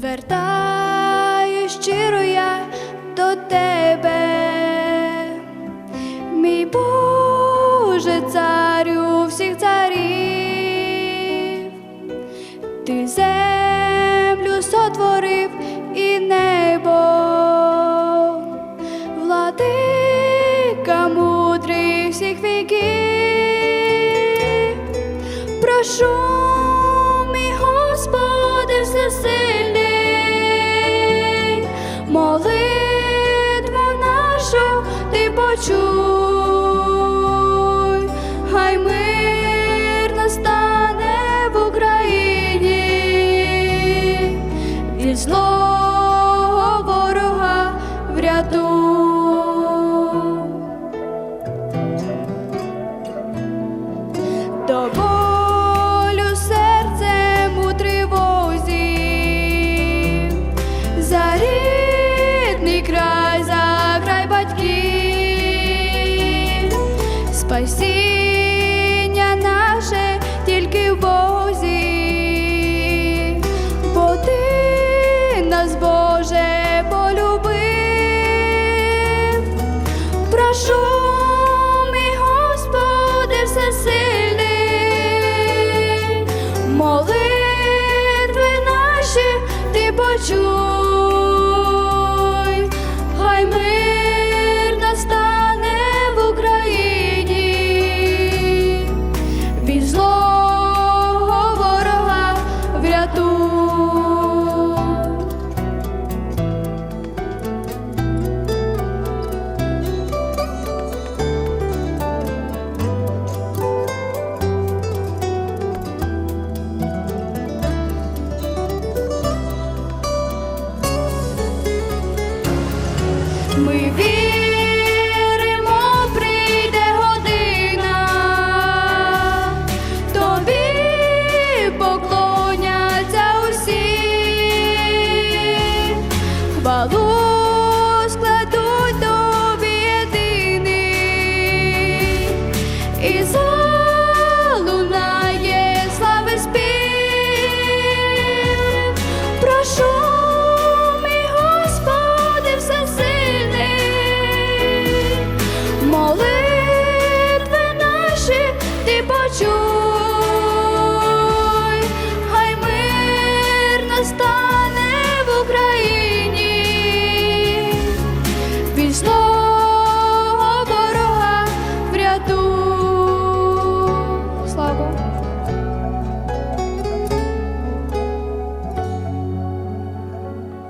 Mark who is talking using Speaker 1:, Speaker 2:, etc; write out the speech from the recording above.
Speaker 1: звертаю щиро я до тебе, мій Боже, царю всіх царів, ти землю сотворив і небо, владика мудрий всіх віків, прошу мій Господи все молитву нашу ти почуй, хай мир настане в Україні, від злого ворога врятуй. До спасіння наше тільки в Бозі, бо ти нас, Боже, полюбив. Прошу, мій Господи, всесильний, молитви наші ти почуй, Ми віримо,